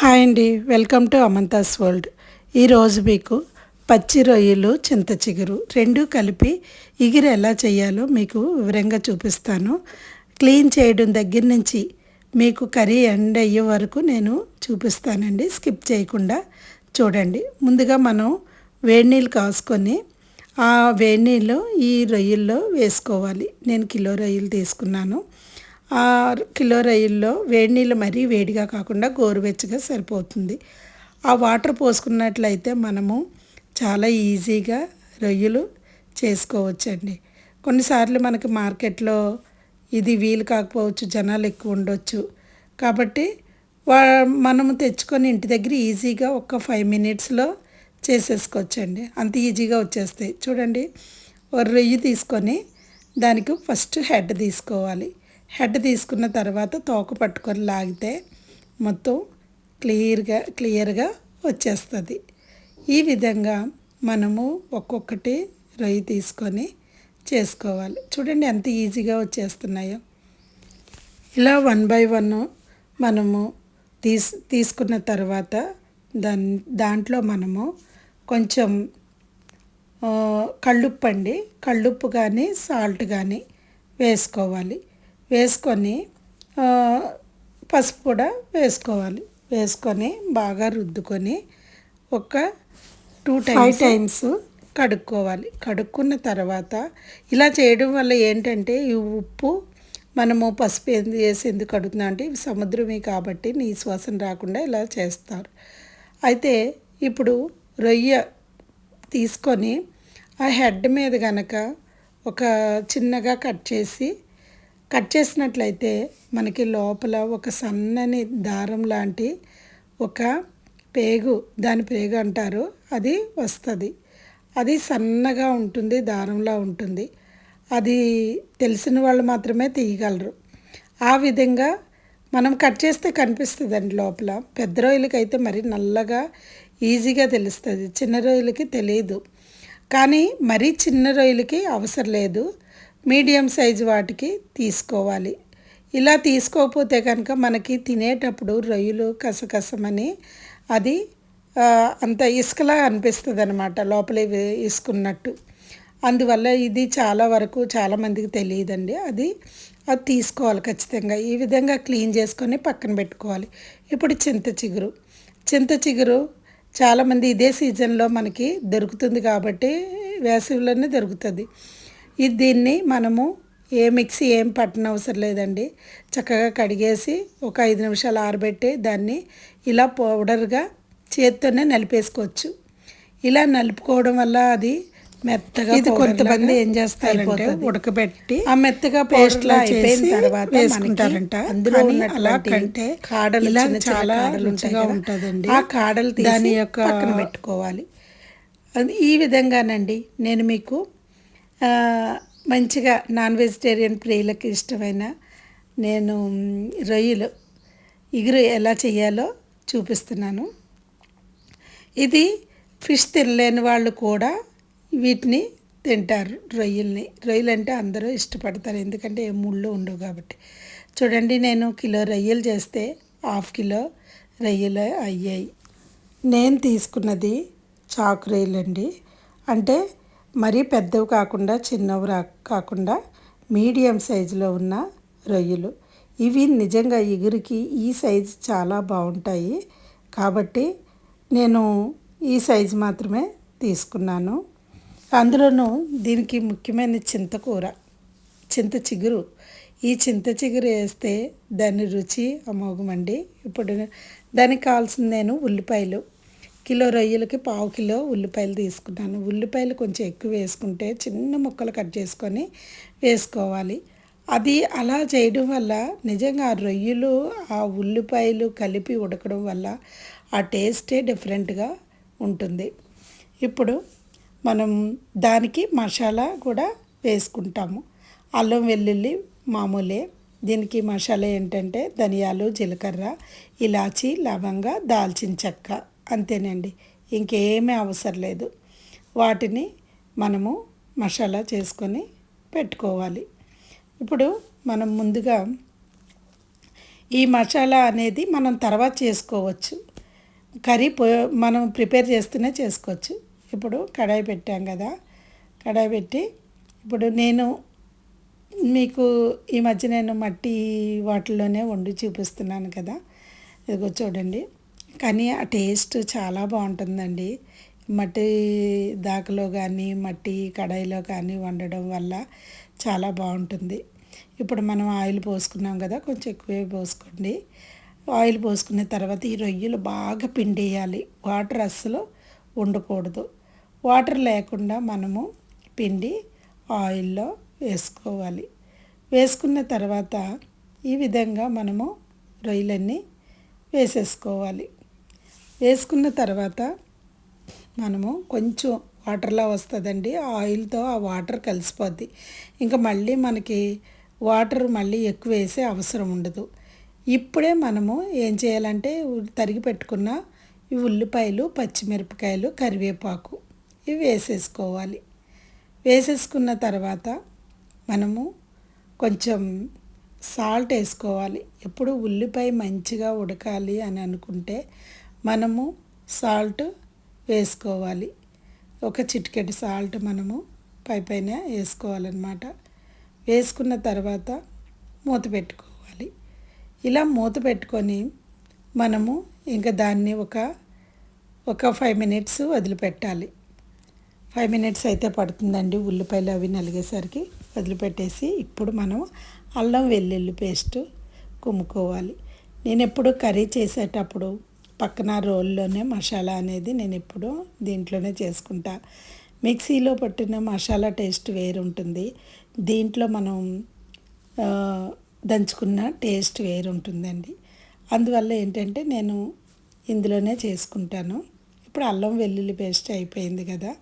Hi అండి. Welcome to Amantha's world. ఈరోజు మీకు పచ్చి రొయ్యలు చింత చిగురు రెండు కలిపి ఇగిరి ఎలా చేయాలో మీకు వివరంగా చూపిస్తాను. క్లీన్ చేయడం దగ్గర నుంచి మీకు కర్రీ ఎండ్ అయ్యే వరకు నేను చూపిస్తానండి. స్కిప్ చేయకుండా చూడండి. ముందుగా మనం వేడి నీళ్ళు కాసుకొని ఆ వేడి నీళ్ళు ఈ రొయ్యల్లో వేసుకోవాలి. నేను కిలో రొయ్యలు తీసుకున్నాను. కిలో రొయ్యల్లో వేడి నీళ్ళు మరీ వేడిగా కాకుండా గోరువెచ్చగా సరిపోతుంది. ఆ వాటర్ పోసుకున్నట్లయితే మనము చాలా ఈజీగా రొయ్యలు చేసుకోవచ్చండి. కొన్నిసార్లు మనకి మార్కెట్లో ఇది వీలు కాకపోవచ్చు జనాలు ఎక్కువ ఉండొచ్చు. కాబట్టి వా మనము తెచ్చుకొని ఇంటి దగ్గర ఈజీగా ఒక ఫైవ్ మినిట్స్లో చేసేసుకోవచ్చండి. అంత ఈజీగా వచ్చేస్తాయి. చూడండి ఒక రొయ్యి తీసుకొని దానికి ఫస్ట్ హెడ్ తీసుకోవాలి. హెడ్ తీసుకున్న తర్వాత తోక పట్టుకొని లాగితే మొత్తం క్లియర్గా క్లియర్గా వచ్చేస్తుంది. ఈ విధంగా మనము ఒక్కొక్కటి రొయ్యి తీసుకొని చేసుకోవాలి. చూడండి ఎంత ఈజీగా వచ్చేస్తున్నాయో. ఇలా వన్ బై వన్ మనము తీస్ తీసుకున్న తర్వాత దాన్ దాంట్లో మనము కొంచెం కళ్ళుప్పు అండి కళ్ళుప్పు కానీ సాల్ట్ కానీ వేసుకోవాలి. వేసుకొని పసుపు కూడా వేసుకోవాలి. వేసుకొని బాగా రుద్దుకొని ఒక టూ టైమ్స్ టైమ్స్ కడుక్కోవాలి. కడుక్కున్న తర్వాత ఇలా చేయడం వల్ల ఏంటంటే ఈ ఉప్పు మనము పసుపు ఏంది వేసి ఎందుకు కడుగుతున్నా అంటే ఇవి సముద్రమే కాబట్టి నీ శ్వాసన రాకుండా ఇలా చేస్తారు. అయితే ఇప్పుడు రొయ్య తీసుకొని ఆ హెడ్ మీద కనుక ఒక చిన్నగా కట్ చేసి కట్ చేసినట్లయితే మనకి లోపల ఒక సన్నని దారం లాంటి ఒక పేగు దాని పేగు అంటారు. అది వస్తుంది. అది సన్నగా ఉంటుంది దారంలా ఉంటుంది. అది తెలిసిన వాళ్ళు మాత్రమే తీయగలరు. ఆ విధంగా మనం కట్ చేస్తే కనిపిస్తుందండి లోపల. పెద్ద రొయ్యలకి అయితే మరి నల్లగా ఈజీగా తెలుస్తుంది. చిన్న రొయ్యలకి తెలియదు కానీ మరీ చిన్న రొయ్యలకి అవసరం లేదు. మీడియం సైజు వాటికి తీసుకోవాలి. ఇలా తీసుకోకపోతే కనుక మనకి తినేటప్పుడు రొయ్యలు కసకసమని అది అంత ఇసుకలా అనిపిస్తుంది అనమాట లోపల ఇసుకున్నట్టు అందువల్ల ఇది చాలా వరకు చాలామందికి తెలియదండి. అది అది తీసుకోవాలి ఖచ్చితంగా. ఈ విధంగా క్లీన్ చేసుకొని పక్కన పెట్టుకోవాలి. ఇప్పుడు చింత చిగురు. చింత చిగురు చాలామంది ఇదే సీజన్లో మనకి దొరుకుతుంది కాబట్టి వేసవిలోనే దొరుకుతుంది. ఇది దీన్ని మనము ఏ మిక్సీ ఏం పట్టన అవసరం లేదండి. చక్కగా కడిగేసి ఒక ఐదు నిమిషాలు ఆరబెట్టి దాన్ని ఇలా పౌడర్గా చేత్తోనే నలిపేసుకోవచ్చు. ఇలా నలుపుకోవడం వల్ల అది మెత్తగా ఇది కొంతమంది ఏం చేస్తారంటే ఉడకబెట్టి ఆ మెత్తగా పేస్ట్ లా అయిపోయిన తర్వాత వేసుకుంటారంట. అందులో అలా కంటే కాడలు ఇలా చాలా రుచిగా ఉంటుందండి. ఆ కాడలు దాని యొక్క పక్కన పెట్టుకోవాలి. అది ఈ విధంగానండి. నేను మీకు మంచిగా నాన్ వెజిటేరియన్ ప్రియులకు ఇష్టమైన నేను రొయ్యలు ఇగురు ఎలా చేయాలో చూపిస్తున్నాను. ఇది ఫిష్ తినలేని వాళ్ళు కూడా వీటిని తింటారు రొయ్యల్ని. రొయ్యలు అంటే అందరూ ఇష్టపడతారు ఎందుకంటే ఏ ముళ్ళు ఉండవు కాబట్టి. చూడండి నేను కిలో రొయ్యలు చేస్తే హాఫ్ కిలో రొయ్యలు అయ్యాయి. నేను తీసుకున్నది చాకు రొయ్యలు అండి అంటే మరీ పెద్దవి కాకుండా చిన్నవి రా కాకుండా మీడియం సైజులో ఉన్న రొయ్యలు. ఇవి నిజంగా ఎగురికి ఈ సైజు చాలా బాగుంటాయి. కాబట్టి నేను ఈ సైజు మాత్రమే తీసుకున్నాను. అందులోనూ దీనికి ముఖ్యమైన చింతకూర చింత చిగురు. ఈ చింత చిగురు వేస్తే దాని రుచి అమోఘమండి. ఇప్పుడు దానికి కావాల్సింది నేను ఉల్లిపాయలు. కిలో రొయ్యలకి పావు కిలో ఉల్లిపాయలు తీసుకున్నాను. ఉల్లిపాయలు కొంచెం ఎక్కువ వేసుకుంటే చిన్న ముక్కలు కట్ చేసుకొని వేసుకోవాలి. అది అలా చేయడం వల్ల నిజంగా ఆ రొయ్యలు ఆ ఉల్లిపాయలు కలిపి ఉడకడం వల్ల ఆ టేస్టే డిఫరెంట్గా ఉంటుంది. ఇప్పుడు మనం దానికి మసాలా కూడా వేసుకుంటాము. అల్లం వెల్లుల్లి మామూలే. దీనికి మసాలా ఏంటంటే ధనియాలు జీలకర్ర ఇలాచి లవంగ దాల్చిన చెక్క. అంతేనండి. ఇంకేమీ అవసరం లేదు. వాటిని మనము మసాలా చేసుకొని పెట్టుకోవాలి. ఇప్పుడు మనం ముందుగా ఈ మసాలా అనేది మనం తర్వాత చేసుకోవచ్చు. కర్రీ పో మనం ప్రిపేర్ చేస్తూనే చేసుకోవచ్చు. ఇప్పుడు కడాయి పెట్టాం కదా. కడాయి పెట్టి ఇప్పుడు నేను మీకు ఈ మధ్య నేను మట్టి వాటిల్లోనే వండి చూపిస్తున్నాను కదా. ఇదిగో చూడండి. కానీ ఆ టేస్ట్ చాలా బాగుంటుందండి. మట్టి దాకలో కానీ మట్టి కడాయిలో కానీ వండడం వల్ల చాలా బాగుంటుంది. ఇప్పుడు మనం ఆయిల్ పోసుకున్నాం కదా కొంచెం ఎక్కువే పోసుకోండి. ఆయిల్ పోసుకున్న తర్వాత ఈ రొయ్యలు బాగా పిండేయాలి. వాటర్ అస్సలు ఉండకూడదు. వాటర్ లేకుండా మనము పిండి ఆయిల్లో వేసుకోవాలి. వేసుకున్న తర్వాత ఈ విధంగా మనము రొయ్యలన్నీ వేసేసుకోవాలి. వేసుకున్న తర్వాత మనము కొంచెం వాటర్లా వస్తుందండి. ఆయిల్తో ఆ వాటర్ కలిసిపోద్ది. ఇంకా మళ్ళీ మనకి వాటర్ మళ్ళీ ఎక్కువ వేసే అవసరం ఉండదు. ఇప్పుడే మనము ఏం చేయాలంటే తరిగి పెట్టుకున్న ఈ ఉల్లిపాయలు పచ్చిమిరపకాయలు కరివేపాకు ఇవి వేసేసుకోవాలి. వేసేసుకున్న తర్వాత మనము కొంచెం సాల్ట్ వేసుకోవాలి. ఎప్పుడు ఉల్లిపాయ మంచిగా ఉడకాలి అని అనుకుంటే మనము సాల్ట్ వేసుకోవాలి. ఒక చిటికెట్ సాల్ట్ మనము పై పైన వేసుకోవాలన్నమాట. వేసుకున్న తర్వాత మూత పెట్టుకోవాలి. ఇలా మూత పెట్టుకొని మనము ఇంకా దాన్ని ఒక ఒక ఫైవ్ మినిట్స్ వదిలిపెట్టాలి. ఫైవ్ మినిట్స్ అయితే పడుతుందండి ఉల్లిపాయలు అవి నలిగేసరికి వదిలిపెట్టేసి ఇప్పుడు మనం అల్లం వెల్లుల్లి పేస్ట్ కుమ్ముకోవాలి. నేను ఎప్పుడు కర్రీ చేసేటప్పుడు పక్కన రోల్లోనే మసాలా అనేది నేను ఎప్పుడు దీంట్లోనే చేసుకుంటా. మిక్సీలో పట్టిన మసాలా టేస్ట్ వేరు ఉంటుంది దీంట్లో మనం దంచుకున్న టేస్ట్ వేరు ఉంటుందండి అందువల్ల ఏంటంటే నేను ఇందులోనే చేసుకుంటాను. ఇప్పుడు అల్లం వెల్లుల్లి పేస్ట్ అయిపోయింది కదా.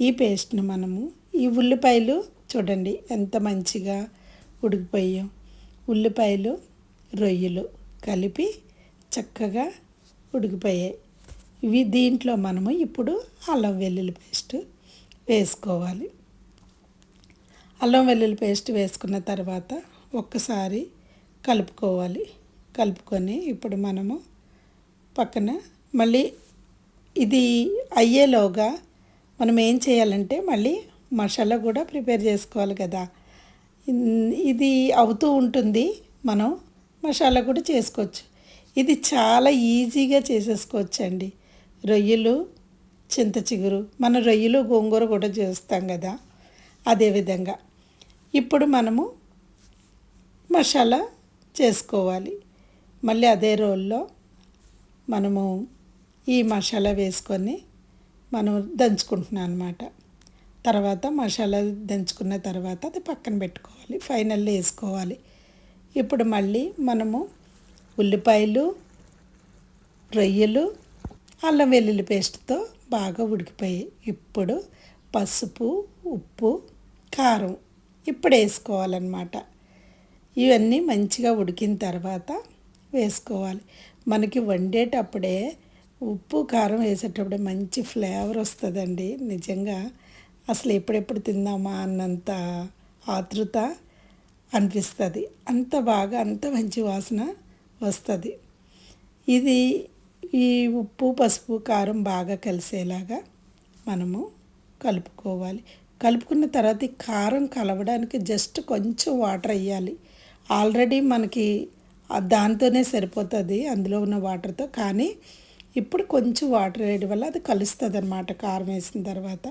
ఈ పేస్ట్ను మనము ఈ ఉల్లిపాయలు చూడండి ఎంత మంచిగా ఉడికిపోయాం ఉల్లిపాయలు రొయ్యలు కలిపి చక్కగా ఉడికిపోయాయి ఇవి దీంట్లో మనము ఇప్పుడు అల్లం వెల్లుల్లి పేస్ట్ వేసుకోవాలి. అల్లం వెల్లుల్లి పేస్ట్ వేసుకున్న తర్వాత ఒక్కసారి కలుపుకోవాలి. కలుపుకొని ఇప్పుడు మనము పక్కన మళ్ళీ ఇది అయ్యేలోగా మనం ఏం చేయాలంటే మళ్ళీ మసాలా కూడా ప్రిపేర్ చేసుకోవాలి కదా. ఇది అవుతూ ఉంటుంది. మనం మసాలా కూడా చేసుకోవచ్చు. ఇది చాలా ఈజీగా చేసేసుకోవచ్చండి. రొయ్యలు చింత చిగురు మన రొయ్యలు గోంగూర కూడా చేస్తాం కదా అదేవిధంగా ఇప్పుడు మనము మసాలా చేసుకోవాలి. మళ్ళీ అదే రోల్లో మనము ఈ మసాలా వేసుకొని మనం దంచుకుంటున్నాం అనమాట తర్వాత మసాలా దంచుకున్న తర్వాత అది పక్కన పెట్టుకోవాలి. ఫైనల్లో వేసుకోవాలి. ఇప్పుడు మళ్ళీ మనము ఉల్లిపాయలు రొయ్యలు అల్లం వెల్లుల్లి పేస్ట్తో బాగా ఉడికిపోయాయి. ఇప్పుడు పసుపు ఉప్పు కారం ఇప్పుడు వేసుకోవాలన్నమాట. ఇవన్నీ మంచిగా ఉడికిన తర్వాత వేసుకోవాలి. మనకి వండేటప్పుడే ఉప్పు కారం వేసేటప్పుడే మంచి ఫ్లేవర్ వస్తుందండి. నిజంగా అసలు ఎప్పుడెప్పుడు తిందామా అన్నంత ఆతృత అనిపిస్తుంది. అంత బాగా అంత మంచి వాసన వస్తుంది. ఇది ఈ ఉప్పు పసుపు కారం బాగా కలిసేలాగా మనము కలుపుకోవాలి. కలుపుకున్న తర్వాత కారం కలవడానికి జస్ట్ కొంచెం వాటర్ వేయాలి ఆల్రెడీ మనకి దాంతోనే సరిపోతుంది అందులో ఉన్న వాటర్తో కానీ ఇప్పుడు కొంచెం వాటర్ వేయడం వల్ల అది కలుస్తుంది అనమాట కారం వేసిన తర్వాత.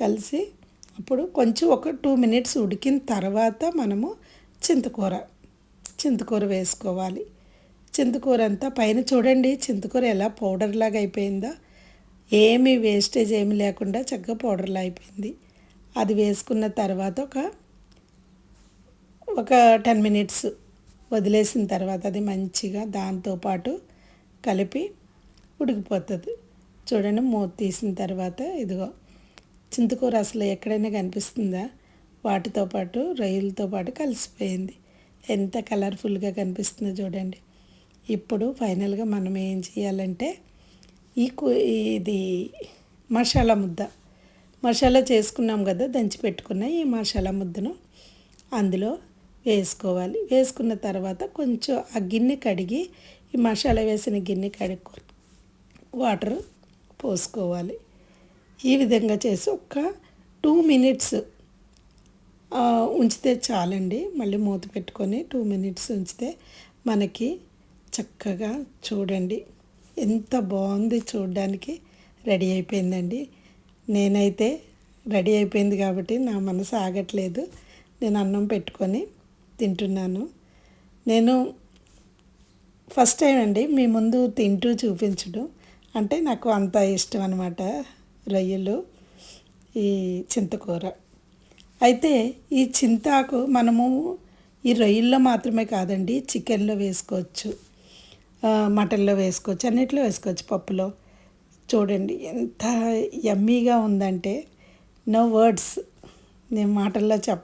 కలిసి అప్పుడు కొంచెం ఒక టూ మినిట్స్ ఉడికిన తర్వాత మనము చింతకూర చింతకూర వేసుకోవాలి. చింతకూర అంతా పైన చూడండి. చింతకూర ఎలా పౌడర్ లాగా అయిపోయిందో. ఏమీ వేస్టేజ్ ఏమి లేకుండా చక్కగా పౌడర్లా అయిపోయింది. అది వేసుకున్న తర్వాత ఒక ఒక టెన్ మినిట్స్ వదిలేసిన తర్వాత అది మంచిగా దాంతోపాటు కలిపి ఉడికిపోతుంది. చూడండి మూత తీసిన తర్వాత ఇదిగో చింతకూర అసలు ఎక్కడైనా కనిపిస్తుందా? వాటితో పాటు రొయ్యలతో పాటు కలిసిపోయింది. ఎంత కలర్ఫుల్గా కనిపిస్తుందో చూడండి. ఇప్పుడు ఫైనల్గా మనం ఏం చేయాలంటే ఈ ఇది మసాలా ముద్ద. మసాలా చేసుకున్నాం కదా దంచి పెట్టుకున్న ఈ మసాలా ముద్దను అందులో వేసుకోవాలి. వేసుకున్న తర్వాత కొంచెం ఆ గిన్నె కడిగి ఈ మసాలా వేసిన గిన్నె కడుక్కొని వాటర్ పోసుకోవాలి. ఈ విధంగా చేసి ఒక టూ మినిట్స్ ఉంచితే చాలండి. మళ్ళీ మూత పెట్టుకొని టూ మినిట్స్ ఉంచితే మనకి చక్కగా చూడండి. ఎంత బాగుంది చూడడానికి. రెడీ అయిపోయిందండి. నేనైతే రెడీ అయిపోయింది కాబట్టి నా మనసు ఆగట్లేదు. నేను అన్నం పెట్టుకొని తింటున్నాను. నేను ఫస్ట్ టైం అండి మీ ముందు తింటూ చూపించడం. అంటే నాకు అంత ఇష్టం అనమాట రొయ్యలు ఈ చింతకూర. అయితే ఈ చింతాకు మనము ఈ రొయ్యల్లో మాత్రమే కాదండి చికెన్లో వేసుకోవచ్చు. మటన్లో వేసుకోవచ్చు అన్నిట్లో వేసుకోవచ్చు పప్పులో. చూడండి ఎంత యమ్మీగా ఉందంటే నో వర్డ్స్ నేను మాటల్లో చెప్